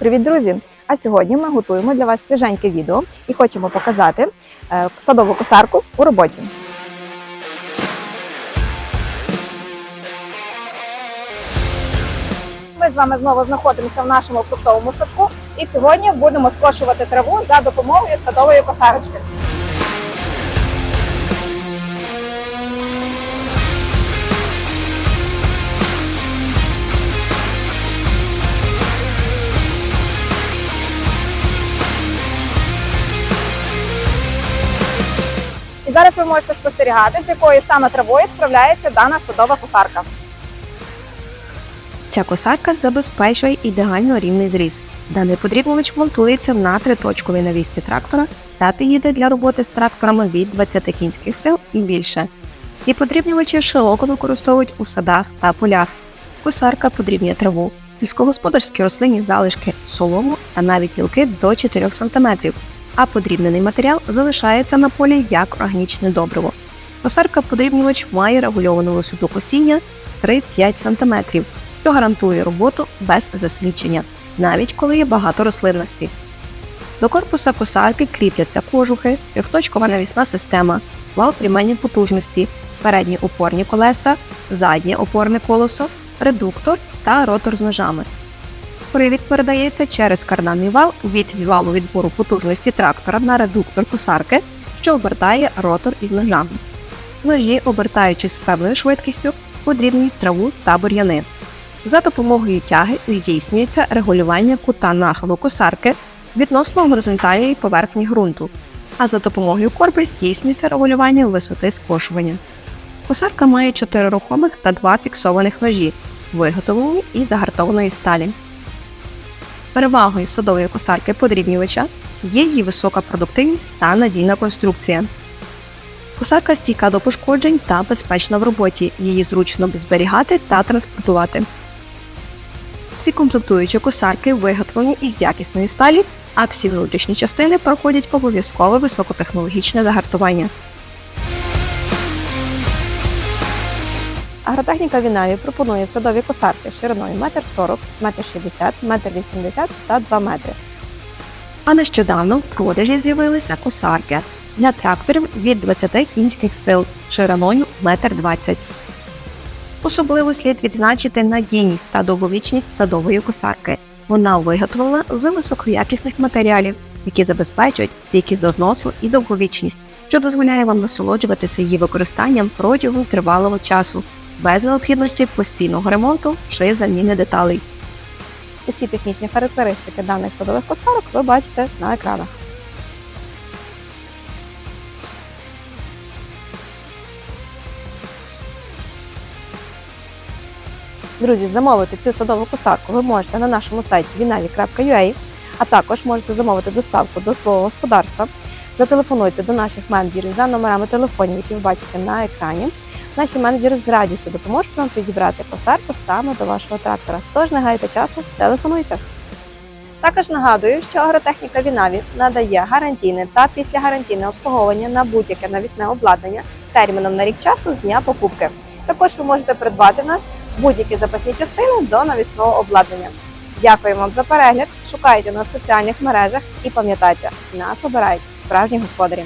Привіт, друзі! А сьогодні ми готуємо для вас свіженьке відео і хочемо показати е, садову косарку у роботі. Ми з вами знову знаходимося в нашому фруктовому садку і сьогодні будемо скошувати траву за допомогою садової косарочки. І зараз ви можете спостерігати, з якою саме травою справляється дана садова косарка. Ця косарка забезпечує ідеально рівний зріз. Даний подрібнювач монтується на триточковій навісці трактора та підійде для роботи з тракторами від 20 кінських сил і більше. Ці подрібнювачі широко використовують у садах та полях. Косарка подрібнює траву, сільськогосподарські рослинні залишки, солому та навіть гілки до 4 см, а подрібнений матеріал залишається на полі як органічне добриво. Косарка подрібнювач має регульовану висоту косіння 3-5 см, що гарантує роботу без засвідчення, навіть коли є багато рослинності. До корпуса косарки кріпляться кожухи, трьохточкова навісна система, вал приймання потужності, передні опорні колеса, заднє опорне колесо, редуктор та ротор з ножами. Привід передається через карданний вал від валу відбору потужності трактора на редуктор косарки, що обертає ротор із ножами. Ножі, обертаючись з певною швидкістю, подрібнюють траву та бур'яни. За допомогою тяги здійснюється регулювання кута нахилу косарки відносно горизонтальної поверхні ґрунту, а за допомогою корби здійснюється регулювання висоти скошування. Косарка має 4 рухомих та 2 фіксованих ножі, виготовлені із загартованої сталі. Перевагою садової косарки подрібнювача є її висока продуктивність та надійна конструкція. Косарка стійка до пошкоджень та безпечна в роботі, її зручно зберігати та транспортувати. Всі комплектуючі косарки виготовлені із якісної сталі, а всі внутрішні частини проходять обов'язкове високотехнологічне загартування. Агротехніка Вінаві пропонує садові косарки шириною 1,40 м, 1,60 м, 1,80 м та 2 метри. А нещодавно в продажі з'явилися косарки для тракторів від 20 кінських сил шириною 1,20 м. Особливо слід відзначити надійність та довговічність садової косарки. Вона виготовлена з високоякісних матеріалів, які забезпечують стійкість до зносу і довговічність, що дозволяє вам насолоджуватися її використанням протягом тривалого часу, без необхідності постійного ремонту чи заміни деталей. Усі технічні характеристики даних садових косарок ви бачите на екранах. Друзі, замовити цю садову косарку ви можете на нашому сайті vinavi.ua, а також можете замовити доставку до свого господарства. Зателефонуйте до наших менеджерів за номерами телефонів, які ви бачите на екрані. Наші менеджери з радістю допоможуть вам підібрати косарку саме до вашого трактора. Тож не гайте часу, телефонуйте. Також нагадую, що агротехніка Вінаві надає гарантійне та післягарантійне обслуговування на будь-яке навісне обладнання терміном на рік часу з дня покупки. Також ви можете придбати в нас будь-які запасні частини до навісного обладнання. Дякуємо вам за перегляд. Шукайте нас в соціальних мережах і пам'ятайте, нас обирають справжні господарі.